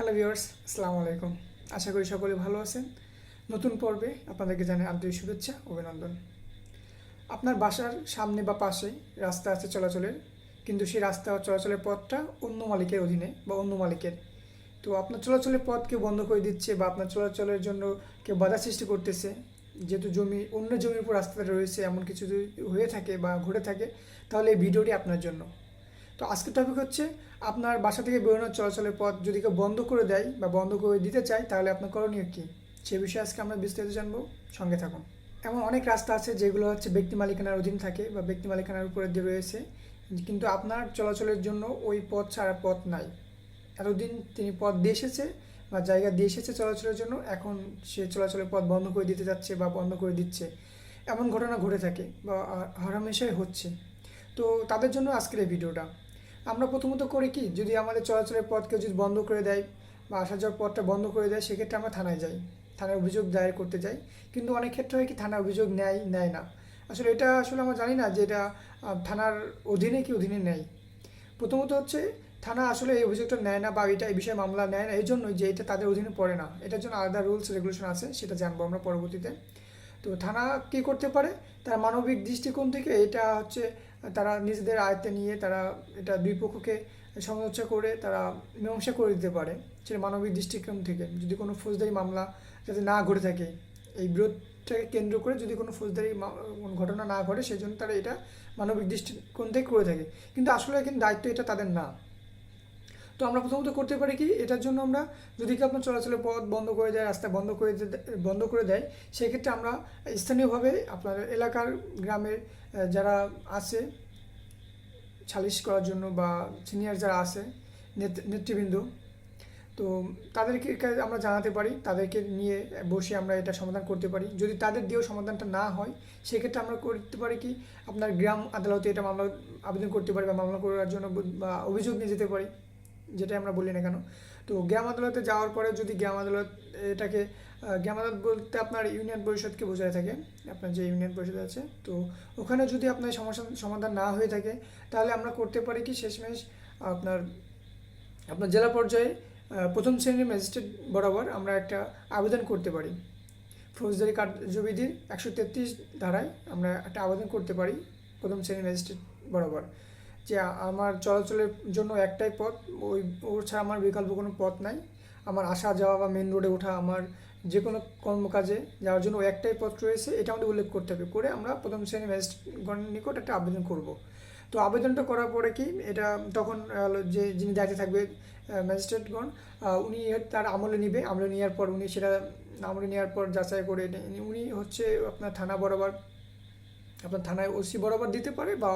Hello viewers আসসালামু আলাইকুম। আশা করি সকলে ভালো আছেন। নতুন পর্বে আপনাদেরকে জানাই আন্তরিক শুভেচ্ছা, অভিনন্দন। আপনার বাসার সামনে বা পাশে রাস্তা আছে চলাচলের, কিন্তু সেই রাস্তা চলাচলের পথটা অন্য মালিকের অধীনে বা অন্য মালিকের। তো আপনার চলাচলের পথ কেউ বন্ধ করে দিচ্ছে বা আপনার চলাচলের জন্য কেউ বাধা সৃষ্টি করতেছে, যেহেতু জমি, অন্য জমির উপর রাস্তাটা রয়েছে, এমন কিছু যদি হয়ে থাকে বা ঘটে থাকে, তাহলে এই ভিডিওটি আপনার জন্য। তো আজকের টপিক হচ্ছে আপনার বাসা থেকে বেরোনোর চলাচলের পথ যদি কেউ বন্ধ করে দেয় বা বন্ধ করে দিতে চায়, তাহলে আপনার করণীয় কী? সে বিষয়ে আজকে আমরা বিস্তারিত জানব। সঙ্গে থাকুন। এমন অনেক রাস্তা আছে যেগুলো হচ্ছে ব্যক্তি মালিকানার অধীন থাকে বা ব্যক্তি মালিকানার উপরে দিয়ে রয়েছে। কিন্তু আপনার চলাচলের জন্য ওই পথ ছাড়া পথ নাই। এতদিন তিনি পথ দিয়ে এসেছে বা জায়গা দিয়ে এসেছে চলাচলের জন্য, এখন সে চলাচলের পথ বন্ধ করে দিতে যাচ্ছে বা বন্ধ করে দিচ্ছে। এমন ঘটনা ঘটে থাকে বা হরহামেশাই হচ্ছে। তো তাদের জন্য আজকের এই ভিডিওটা। আমরা প্রথমত করি কি, যদি আমাদের চলাচলের পথকে যদি বন্ধ করে দেয় বা আসা যাওয়ার পথটা বন্ধ করে দেয়, সেক্ষেত্রে আমরা থানায় যাই থানায় অভিযোগ দায়ের করতে যাই। কিন্তু অনেক ক্ষেত্রে হয় কি থানায় অভিযোগ নেয় নেয় না। আসলে এটা আসলে আমরা জানি না যে এটা থানার অধীনে কি অধীনে নেয় প্রথমত হচ্ছে, থানা আসলে এই অভিযোগটা নেয় না বা এটা এই বিষয়ে মামলা নেয় না এই জন্যই যে এটা তাদের অধীনে পড়ে না। এটার জন্য আলাদা রুলস, রেগুলেশন আছে, সেটা জানব আমরা পরবর্তীতে। তো থানা কী করতে পারে? তারা মানবিক দৃষ্টিকোণ থেকে এটা হচ্ছে তারা নিজেদের আয়ত্তে নিয়ে তারা এটা দুই পক্ষকে সমালোচনা করে তারা মীমাংসা করে দিতে পারে, সেটা মানবিক দৃষ্টিক্রম থেকে। যদি কোনো ফৌজদারি মামলা যাতে না ঘটে থাকে, এই বিরোধটাকে কেন্দ্র করে যদি কোনো ফৌজদারি ঘটনা না ঘটে সেই জন্য তারা এটা মানবিক দৃষ্টিকোণ থেকে করে থাকে। কিন্তু আসলে কিন্তু দায়িত্ব এটা তাদের না। তো আমরা প্রথমত করতে পারি কি, এটার জন্য আমরা যদি কি আপনার চলাচলের পথ বন্ধ করে দেয়, রাস্তা বন্ধ করে বন্ধ করে দেয়, সেক্ষেত্রে আমরা স্থানীয়ভাবে আপনার এলাকার গ্রামের যারা আছে, সালিশ করার জন্য বা সিনিয়র যারা আছে, নেত- নেতৃবৃন্দ, তো তাদেরকে আমরা জানাতে পারি, তাদেরকে নিয়ে বসে আমরা এটা সমাধান করতে পারি। যদি তাদের দিয়েও সমাধানটা না হয়, সেক্ষেত্রে আমরা করতে পারি কি, আপনার গ্রাম আদালতে এটা মামলা আবেদন করতে পারি বা মামলা করার জন্য বা অভিযোগ নিয়ে যেতে পারি। যেটা আমরা বলি না কেন। তো গ্রাম আদালতে যাওয়ার পরে যদি গ্রাম আদালত, এটাকে গ্রাম আদালত বলতে আপনার ইউনিয়ন পরিষদকে বোঝায় থাকে, আপনার যে ইউনিয়ন পরিষদ আছে। তো ওখানে যদি আপনার সমস্যা, সমাধান না হয়ে থাকে, তাহলে আমরা করতে পারি কি শেষমেশ আপনার আপনার জেলা পর্যায়ে প্রথম শ্রেণির ম্যাজিস্ট্রেট বরাবর আমরা একটা আবেদন করতে পারি। ফৌজদারি কার্যবিধির একশো তেত্রিশ ধারায় আমরা একটা আবেদন করতে পারি প্রথম শ্রেণির ম্যাজিস্ট্রেট বরাবর। যে আমার চলাচলের জন্য একটাই পথ। ওই ওর ছাড়া আমার বিকল্প কোনো পথ নাই। আমার আসা, যাওয়া বা মেন রোডে ওঠা আমার যে কোনো কর্মকাজে যাওয়ার জন্য একটাই পথ রয়েছে। এটা আমাদের উল্লেখ করতে হবে। করে আমরা প্রথম শ্রেণির ম্যাজিস্ট্রেটগণের নিকট একটা আবেদন করব। তো আবেদনটা করার পরে কি, এটা তখন যে যিনি দায়িত্বে থাকবে ম্যাজিস্ট্রেটগণ উনি তার আমলে নিবে। আমলে নেওয়ার পর উনি সেটা, আমলে নেওয়ার পর যাচাই করে উনি হচ্ছে আপনার থানা বরাবর, আপনার থানায় ওসি বরাবর দিতে পারে বা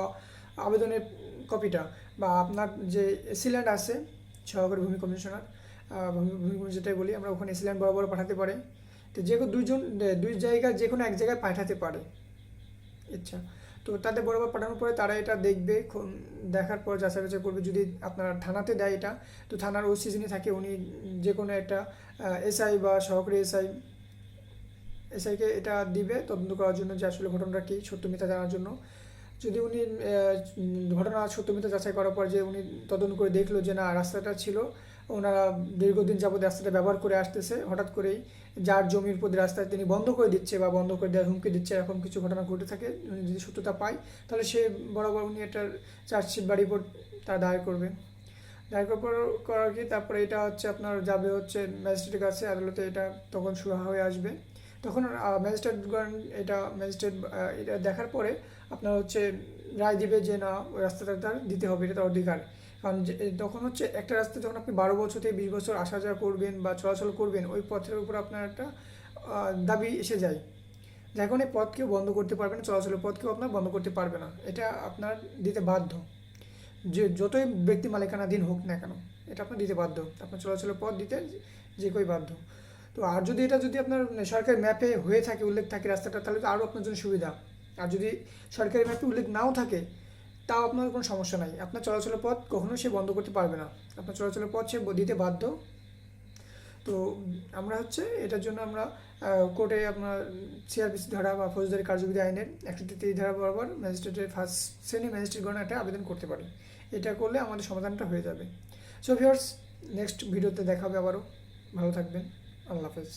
আবেদনের কপিটা বা আপনার যে এসিল্যান্ড আছে সহকারী ভূমি কমিশনার ভূমি কমিশন যেটাই বলি, আমরা ওখানে এসিল্যান্ড বরাবর পাঠাতে পারে। তো যে কোনো দুইজন দুই জায়গায় যে কোনো এক জায়গায় পাঠাতে পারে। আচ্ছা তো তাদের বরাবর পাঠানোর পরে তারা এটা দেখবে দেখার পর যাচাই বাছাই করবে। যদি আপনার থানাতে দেয় এটা, তো থানার ওসি যিনি থাকে, উনি যে কোনো একটা এসআই বা সহকারী এসআই, এসআইকে এটা দিবে তদন্ত করার জন্য যে আসলে ঘটনাটা কী, সত্য মিথ্যা জানার জন্য। যদি উনি ঘটনা সত্য মিথ্যা যাচাই করার পর যে উনি তদন্ত করে দেখল যে না, রাস্তাটা ছিল, ওনারা দীর্ঘদিন যাবত রাস্তাটা ব্যবহার করে আসতেছে, হঠাৎ করেই যার জমির প্রতি রাস্তা তিনি বন্ধ করে দিচ্ছে বা বন্ধ করে দেওয়ার হুমকি দিচ্ছে, এরকম কিছু ঘটনা ঘটে থাকে, উনি যদি সত্যতা পায়, তাহলে সে বরাবর উনি একটা চার্জশিট বাড়ি পর তা দায়ের করবে। দায়ের করার করার কি, তারপরে এটা হচ্ছে আপনার যাবে হচ্ছে ম্যাজিস্ট্রেটের কাছে, আদালতে এটা তখন শুরু হয়ে আসবে। তখন ম্যাজিস্ট্রেটগণ এটা ম্যাজিস্ট্রেট এটা দেখার পরে আপনার হচ্ছে রায় দিবে যে না, ওই রাস্তাটা তার দিতে হবে, এটা তার অধিকার। কারণ তখন হচ্ছে একটা রাস্তা যখন আপনি বারো বছর থেকে বিশ বছর আসা যাওয়া করবেন বা চলাচল করবেন, ওই পথের উপর আপনার একটা দাবি এসে যায়। যখন এই পথ কেউ বন্ধ করতে পারবে না, চলাচলের পথ কেউ আপনার বন্ধ করতে পারবে না। এটা আপনার দিতে বাধ্য। যে, যতই ব্যক্তি মালিকানাধীন হোক না কেন, এটা আপনার দিতে বাধ্য। আপনার চলাচলের পথ দিতে যে কেউ বাধ্য। তো আর যদি এটা যদি আপনার সরকারি ম্যাপে হয়ে থাকে, উল্লেখ থাকে রাস্তাটা, তাহলে তো আরও আপনার জন্য সুবিধা। আর যদি সরকারি ম্যাপে উল্লেখ নাও থাকে, তাও আপনার কোনো সমস্যা নাই। আপনার চলাচলের পথ কখনো সে বন্ধ করতে পারবে না। আপনার চলাচলের পথ সে দিতে বাধ্য। তো আমরা হচ্ছে এটার জন্য আমরা কোর্টে আপনার সিআরপিসি ধারা বা ফৌজদারি কার্যবিধি আইনের একশো তেত্রিশ ধারা বরাবর ম্যাজিস্ট্রেটের ফার্স্ট শ্রেণি ম্যাজিস্ট্রেটগণ একটা আবেদন করতে পারি। এটা করলে আমাদের সমাধানটা হয়ে যাবে। সো ভিউয়ার্স নেক্সট ভিডিওতে দেখাবে আবারও। ভালো থাকবেন। আল্লাহ হাফেজ